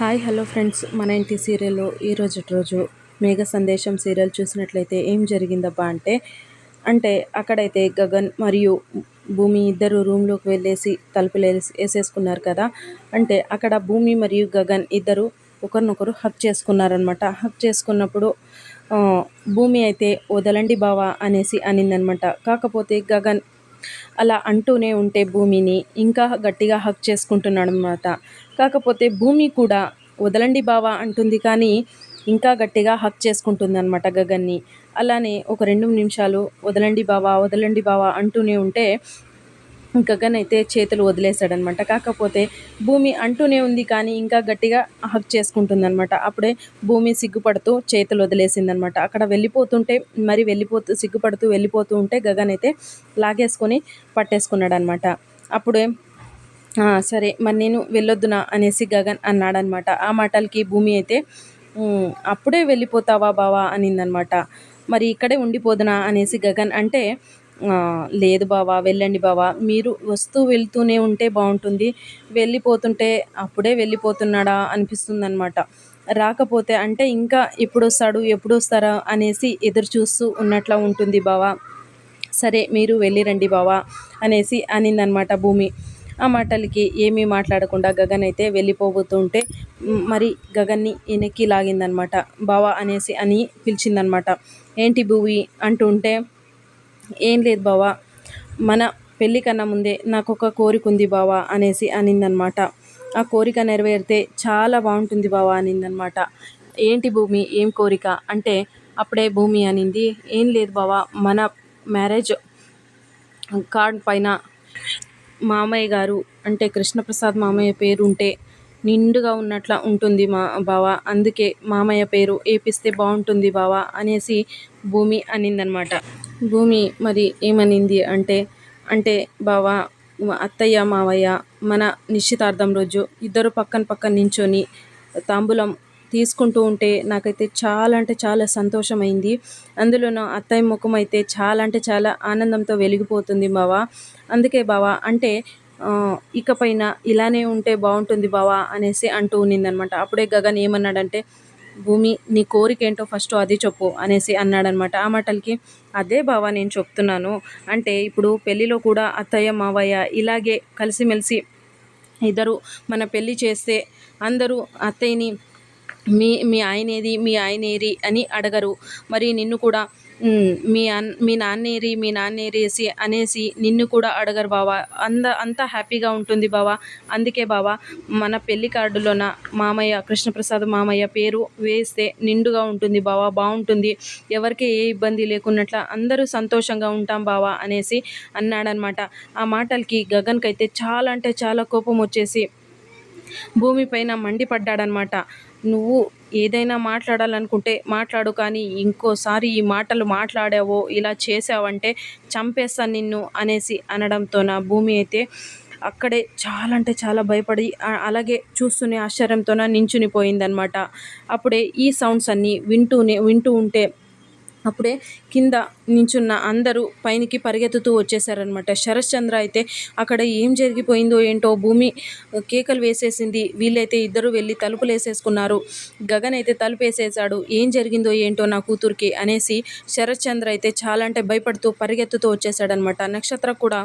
Hi hello friends. మన ఇంటి సీరియల్లో ఈరోజు రోజు మేఘ సందేశం సీరియల్ చూసినట్లయితే ఏం జరిగిందబ్బా అంటే అంటే అక్కడైతే గగన్ మరియు భూమి ఇద్దరు రూమ్లోకి వెళ్ళేసి తలుపులు వేసేసుకున్నారు కదా. అంటే అక్కడ భూమి మరియు గగన్ ఇద్దరు ఒకరినొకరు హక్ చేసుకున్నారనమాట హక్ చేసుకున్నప్పుడు భూమి అయితే వదలండి బావా అనేసి అనిందనమాట కాకపోతే గగన్ అలా అంటూనే ఉంటే భూమిని ఇంకా గట్టిగా హక్ చేసుకుంటున్నాడు అనమాట కాకపోతే భూమి కూడా వదలండి బావా అంటుంది కానీ ఇంకా గట్టిగా హక్ చేసుకుంటుంది అనమాట గగన్ని. అలానే ఒక రెండు నిమిషాలు వదలండి బావా వదలండి బావా అంటూనే ఉంటే గగన్ అయితే చేతులు వదిలేశాడనమాట. కాకపోతే భూమి అంటూనే ఉంది కానీ ఇంకా గట్టిగా హక్ చేసుకుంటుందనమాట. అప్పుడే భూమి సిగ్గుపడుతూ చేతులు వదిలేసిందనమాట. అక్కడ వెళ్ళిపోతుంటే మరి వెళ్ళిపోతూ సిగ్గుపడుతూ వెళ్ళిపోతూ ఉంటే గగన్ అయితే లాగేసుకొని పట్టేసుకున్నాడనమాట. అప్పుడే సరే మరి నేను వెళ్ళొద్దునా? అనేసి గగన్ అన్నాడనమాట. ఆ మాటలకి భూమి అయితే అప్పుడే వెళ్ళిపోతావా బావా? అనిందనమాట. మరి ఇక్కడే ఉండిపోదునా? అనేసి గగన్ అంటే లేదు బావా వెళ్ళండి బావా. మీరు వస్తూ వెళ్తూనే ఉంటే బాగుంటుంది. వెళ్ళిపోతుంటే అప్పుడే వెళ్ళిపోతున్నాడా అనిపిస్తుంది అనమాట రాకపోతే అంటే ఇంకా ఎప్పుడు వస్తాడు ఎప్పుడు వస్తారా అనేసి ఎదురు చూస్తూ ఉన్నట్లా ఉంటుంది బావా. సరే మీరు వెళ్ళిరండి బావా అనేసి అనిందనమాట భూమి. ఆ మాటలకి ఏమీ మాట్లాడకుండా గగన్ అయితే వెళ్ళిపోబోతుంటే మరి గగన్ని వెనక్కి లాగిందనమాట బావా అనేసి అని పిలిచిందనమాట ఏంటి భూవి అంటుంటే ఏం లేదు బావా. మన పెళ్ళి కన్నా ముందే నాకు ఒక కోరిక ఉంది బావా అనేసి అనిందనమాట. ఆ కోరిక నెరవేరితే చాలా బాగుంటుంది బావా అనిందనమాట. ఏంటి భూమి? ఏం కోరిక? అంటే అప్పుడే భూమి అనింది. ఏం లేదు బావా. మన మ్యారేజ్ కార్డ్ పైన మామయ్య గారు అంటే కృష్ణప్రసాద్ మామయ్య పేరు ఉంటే నిండుగా ఉన్నట్లా ఉంటుంది మా బావ. అందుకే మామయ్య పేరు ఏపిస్తే బాగుంటుంది బావ అనేసి భూమి అనిందనమాట. భూమి మరి ఏమనింది అంటే అంటే బావ అత్తయ్య మావయ్య మన నిశ్చితార్థం రోజు ఇద్దరు పక్కన పక్కన నించొని తాంబూలం తీసుకుంటూ ఉంటే నాకైతే చాలా అంటే చాలా సంతోషమైంది. అందులోనూ అత్తయ్య ముఖం అయితే చాలా అంటే చాలా ఆనందంతో వెలిగిపోతుంది బావా. అందుకే బావా అంటే ఇకపైన ఇలానే ఉంటే బాగుంటుంది బావా అనేసి అంటూ ఉన్నిందనమాట. అప్పుడే గగన్ ఏమన్నాడంటే భూమి నీ కోరిక ఏంటో ఫస్ట్ అది చెప్పు అనేసి అన్నాడనమాట. ఆ మాటలకి అదే బావా నేను చెప్తున్నాను. అంటే ఇప్పుడు పెళ్ళిలో కూడా అత్తయ్య మావయ్య ఇలాగే కలిసిమెలిసి ఇద్దరు మన పెళ్ళి చేస్తే అందరూ అత్తయ్యని మీ మీ ఆయనేది మీ ఆయనేరి అని అడగరు. మరి నిన్ను కూడా మీ అన్ మీ నాన్నేరి మీ నాన్నేరేసి అనేసి నిన్ను కూడా అడగరు బావా. అంద అంతా హ్యాపీగా ఉంటుంది బావా. అందుకే బావా మన పెళ్ళి కార్డులోన మామయ్య కృష్ణప్రసాద్ మామయ్య పేరు వేస్తే నిండుగా ఉంటుంది బావా బాగుంటుంది ఎవరికి ఏ ఇబ్బంది లేకున్నట్ల అందరూ సంతోషంగా ఉంటాం బావా అనేసి అన్నాడనమాట. ఆ మాటలకి గగన్కి అయితే చాలా అంటే చాలా కోపం వచ్చేసి భూమిపైన మండిపడ్డాడనమాట. నువ్వు ఏదైనా మాట్లాడాలనుకుంటే మాట్లాడు కానీ ఇంకోసారి ఈ మాటలు మాట్లాడావో ఇలా చేసావంటే చంపేస్తాను నిన్ను అనేసి అనడంతో నా భూమి అయితే అక్కడే చాలా అంటే చాలా భయపడి అలాగే చూస్తూనే ఆశ్చర్యంతోన నించుని పోయిందనమాట అప్పుడే ఈ సౌండ్స్ అన్నీ వింటూనే వింటూ ఉంటే అప్పుడే కింద నించున్న అందరూ పైనకి పరిగెత్తుతూ వచ్చేసారనమాట శరశ్చంద్ర అయితే అక్కడ ఏం జరిగిపోయిందో ఏంటో భూమి కేకలు వేసేసింది. వీళ్ళైతే ఇద్దరు వెళ్ళి తలుపులు వేసేసుకున్నారు గగన్ అయితే తలుపు వేసేసాడు ఏం జరిగిందో ఏంటో నా కూతురికి అనేసి శరశ్చంద్ర అయితే చాలా అంటే భయపడుతూ పరిగెత్తుతూ వచ్చేసాడనమాట నక్షత్ర కూడా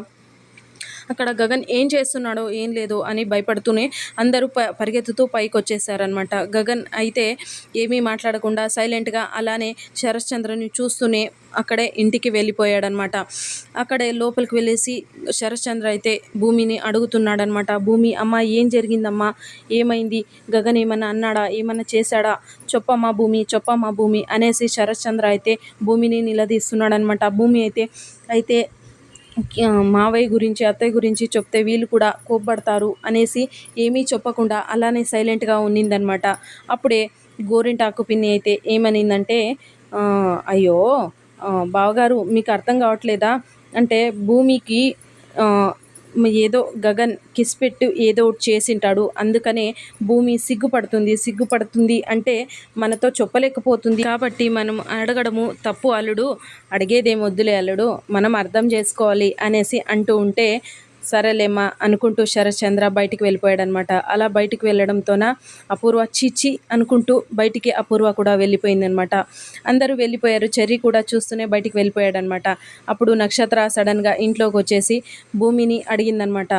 అక్కడ గగన్ ఏం చేస్తున్నాడో ఏం లేదో అని భయపడుతూనే అందరూ ప పరిగెత్తుతూ పైకి వచ్చేసారనమాట గగన్ అయితే ఏమీ మాట్లాడకుండా సైలెంట్గా అలానే శరశ్చంద్రని చూస్తూనే అక్కడే ఇంటికి వెళ్ళిపోయాడనమాట అక్కడే లోపలికి వెళ్ళేసి శరశ్చంద్ర అయితే భూమిని అడుగుతున్నాడనమాట భూమి అమ్మ ఏం జరిగిందమ్మా? ఏమైంది? గగన్ ఏమన్నా అన్నాడా? ఏమన్నా చేశాడా? చెప్పమ్మా భూమి చొప్పమ్మా భూమి అనేసి శరశ్చంద్ర అయితే భూమిని నిలదీస్తున్నాడనమాట భూమి అయితే అయితే మావయ్య గురించి అత్తయ్య గురించి చెప్తే వీళ్ళు కూడా కోప్పడతారు అనేసి ఏమీ చెప్పకుండా అలానే సైలెంట్గా ఉన్నిందనమాట అప్పుడే గోరింటాకు పిన్ని అయితే ఏమనిందంటే అయ్యో బావగారు మీకు అర్థం కావట్లేదా? అంటే భూమికి ఏదో గగన్ కిస్ పెట్టు ఏదో ఒకటి చేసింటాడు. అందుకనే భూమి సిగ్గుపడుతుంది సిగ్గుపడుతుంది అంటే మనతో చెప్పలేకపోతుంది. కాబట్టి మనం అడగడము తప్పు అల్లుడు అడిగేదేం వద్దులే అల్లుడు మనం అర్థం చేసుకోవాలి అనేసి అంటూ ఉంటే సరేలేమ్మా అనుకుంటూ శరత్చంద్ర బయటికి వెళ్ళిపోయాడనమాట. అలా బయటికి వెళ్ళడంతోన అపూర్వ చీచి అనుకుంటూ బయటికి అపూర్వ కూడా వెళ్ళిపోయిందనమాట. అందరూ వెళ్ళిపోయారు. చెర్రీ కూడా చూస్తూనే బయటికి వెళ్ళిపోయాడనమాట. అప్పుడు నక్షత్ర సడన్గా ఇంట్లోకి వచ్చేసి భూమిని అడిగిందనమాట.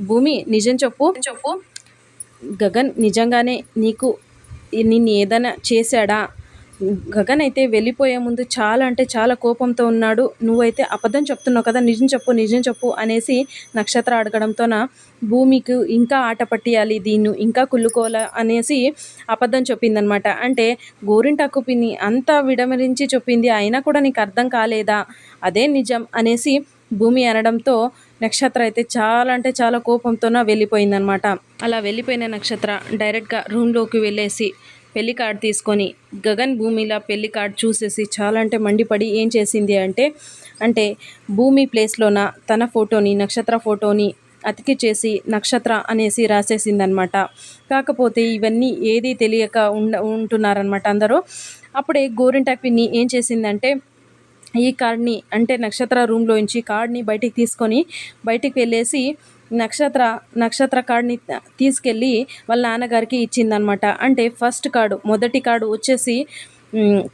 భూమి నిజం చెప్పు. చెప్పు. గగన్ నిజంగానే నీకు నిన్ను ఏదైనా చేశాడా? గగన్ అయితే వెళ్ళిపోయే ముందు చాలా అంటే చాలా కోపంతో ఉన్నాడు. నువ్వైతే అబద్ధం చెప్తున్నావు కదా నిజం చెప్పు నిజం చెప్పు అనేసి నక్షత్ర అడగడంతోన భూమికి ఇంకా ఆట పట్టియాలి దీన్ని ఇంకా కుళ్ళుకోవాల అనేసి అబద్ధం చెప్పిందనమాట అంటే గోరింటాకు పిన్ని అంతా విడమరించి చెప్పింది అయినా కూడా నీకు అర్థం కాలేదా? అదే నిజం అనేసి భూమి అనడంతో నక్షత్ర అయితే చాలా అంటే చాలా కోపంతోన వెళ్ళిపోయిందనమాట అలా వెళ్ళిపోయిన నక్షత్ర డైరెక్ట్గా రూమ్లోకి వెళ్ళేసి పెళ్ళి కార్డ్ తీసుకొని గగన్ భూమిలా పెళ్ళి కార్డ్ చూసేసి చాలా అంటే మండిపడి ఏం చేసింది అంటే అంటే భూమి ప్లేస్లోన తన ఫోటోని నక్షత్ర ఫోటోని అతికి చేసి నక్షత్ర అనేసి రాసేసిందనమాట. కాకపోతే ఇవన్నీ ఏది తెలియక ఉండ ఉంటున్నారనమాట అందరూ. అప్పుడే గోరింటాక్ పిన్ని ఏం చేసిందంటే ఈ కార్డ్ని అంటే నక్షత్ర రూమ్లోంచి కార్డ్ని బయటికి తీసుకొని బయటికి వెళ్ళేసి నక్షత్ర నక్షత్ర కార్డ్ని తీసుకెళ్ళి వాళ్ళ నాన్నగారికి ఇచ్చిందనమాట. అంటే ఫస్ట్ కార్డు మొదటి కార్డు వచ్చేసి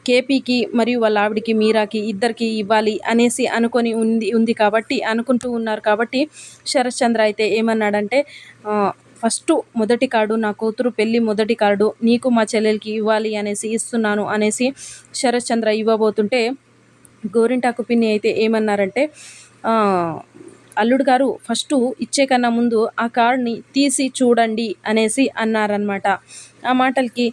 కేపీకి మరియు వాళ్ళ ఆవిడికి మీరాకి ఇద్దరికి ఇవ్వాలి అనేసి అనుకొని ఉంది ఉంది కాబట్టి అనుకుంటూ ఉన్నారు కాబట్టి శరత్చంద్ర అయితే ఏమన్నాడంటే ఫస్ట్ మొదటి కార్డు నా కూతురు పెళ్ళి మొదటి కార్డు నీకు మా చెల్లెలకి ఇవ్వాలి అనేసి ఇస్తున్నాను అనేసి శరత్చంద్ర ఇవ్వబోతుంటే గోరింటాకు పిన్ని అయితే ఏమన్నారంటే అల్లుడు గారు ఫస్టు ఇచ్చే కన్నా ముందు ఆ కార్డ్ని తీసి చూడండి అనేసి అన్నారనమాట ఆ మాటలకి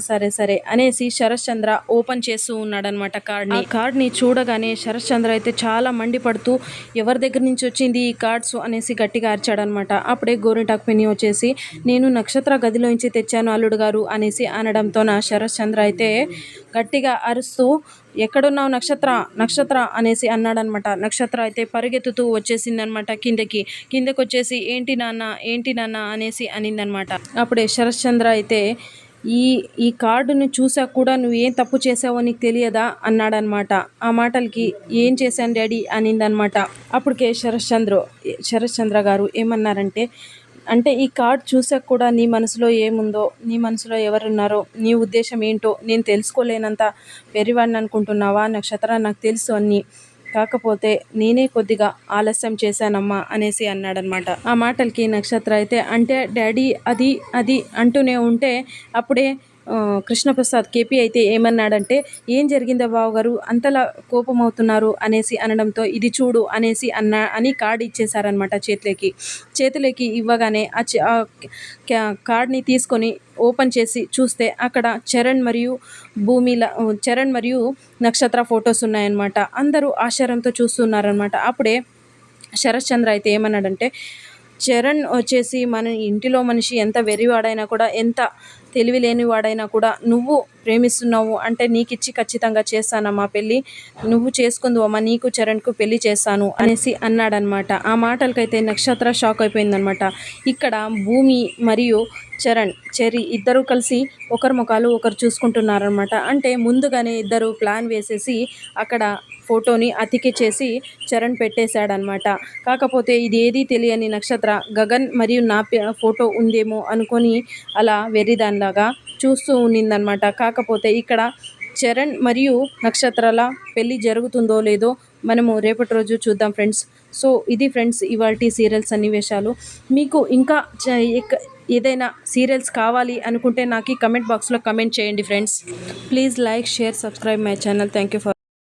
సరే సరే. అనేసి శరశ్చంద్ర ఓపెన్ చేస్తూ ఉన్నాడనమాట కార్డ్ని ఆ కార్డ్ని చూడగానే శరశ్చంద్ర అయితే చాలా మండిపడుతూ ఎవరి దగ్గర నుంచి వచ్చింది ఈ కార్డ్స్ అనేసి గట్టిగా అరిచాడనమాట అప్పుడే గోరింటాకు పిన్ని వచ్చేసి నేను నక్షత్ర గదిలోంచి తెచ్చాను అల్లుడు గారు అనేసి అనడంతో నా శరశ్చంద్ర అయితే గట్టిగా అరుస్తూ ఎక్కడున్నావు నక్షత్ర? నక్షత్ర? అనేసి అన్నాడనమాట నక్షత్ర అయితే పరిగెత్తుతూ వచ్చేసిందనమాట కిందకి. కిందకి వచ్చేసి ఏంటి నాన్న? ఏంటి నాన్న? అనేసి అనిందనమాట అప్పుడే శరశ్చంద్ర అయితే ఈ ఈ కార్డుని చూసాక కూడా నువ్వు ఏం తప్పు చేసావో నీకు తెలియదా? అన్నాడనమాట. ఆ మాటలకి ఏం చేశాను డాడీ? అనిందనమాట. అప్పటికే శరశ్చంద్ర శరశ్చంద్ర గారు ఏమన్నారంటే అంటే ఈ కార్డ్ చూసాక కూడా నీ మనసులో ఏముందో నీ మనసులో ఎవరున్నారో నీ ఉద్దేశం ఏంటో నేను తెలుసుకోలేనంత వెరివాడిని అనుకుంటున్నావా నక్షత్ర నాకు తెలుసు అన్నీ. కాకపోతే నేనే కొద్దిగా ఆలస్యం చేశానమ్మా అనేసి అన్నాడనమాట. ఆ మాటలకి నక్షత్ర అయితే అంటే డాడీ అది అది అంటూనే ఉంటే అప్పుడే కృష్ణప్రసాద్ కేపీ అయితే ఏమన్నాడంటే ఏం జరిగిందో బావగారు? అంతలా కోపం అవుతున్నారు అనేసి అనడంతో ఇది చూడు అనేసి అన్న అని కార్డు ఇచ్చేశారనమాట చేతిలోకి. చేతిలోకి ఇవ్వగానే ఆ కార్డ్ని తీసుకొని ఓపెన్ చేసి చూస్తే అక్కడ చరణ్ మరియు భూమిల చరణ్ మరియు నక్షత్ర ఫొటోస్ ఉన్నాయన్నమాట. అందరూ ఆశ్చర్యంతో చూస్తున్నారనమాట అప్పుడే శరత్చంద్ర అయితే ఏమన్నాడంటే చరణ్ వచ్చేసి మన ఇంటిలో మనిషి ఎంత వెర్రివాడైనా కూడా ఎంత తెలివి లేని వాడైనా కూడా నువ్వు ప్రేమిస్తున్నావు అంటే నీకు ఇచ్చి ఖచ్చితంగా చేస్తానమ్మా పెళ్ళి. నువ్వు చేసుకుందువమ్మా నీకు చరణ్కు పెళ్ళి చేస్తాను అనేసి అన్నాడనమాట. ఆ మాటలకైతే నక్షత్ర షాక్ అయిపోయిందనమాట. ఇక్కడ భూమి మరియు చరణ్ చెరి ఇద్దరు కలిసి ఒకరి ముఖాలు ఒకరు చూసుకుంటున్నారనమాట. అంటే ముందుగానే ఇద్దరు ప్లాన్ వేసేసి అక్కడ ఫోటోని అతికి చేసి చరణ్ పెట్టేశాడనమాట కాకపోతే ఇది ఏదీ తెలియని నక్షత్ర గగన్ మరియు నా ఫోటో ఉందేమో అనుకొని అలా వెర్రిదానిలాగా చూస్తూ ఉన్నిందనమాట కాకపోతే ఇక్కడ చరణ్ మరియు నక్షత్రాల పెళ్ళి జరుగుతుందో లేదో మనము రేపటి రోజు చూద్దాం ఫ్రెండ్స్. సో ఇది ఫ్రెండ్స్ ఇవాళ సీరియల్ సన్నివేశాలు. మీకు ఇంకా ఏదైనా సీరియల్స్ కావాలి అనుకుంటే నాకు కమెంట్ బాక్స్లో కమెంట్ చేయండి friends. Please like share subscribe my channel. Thank you for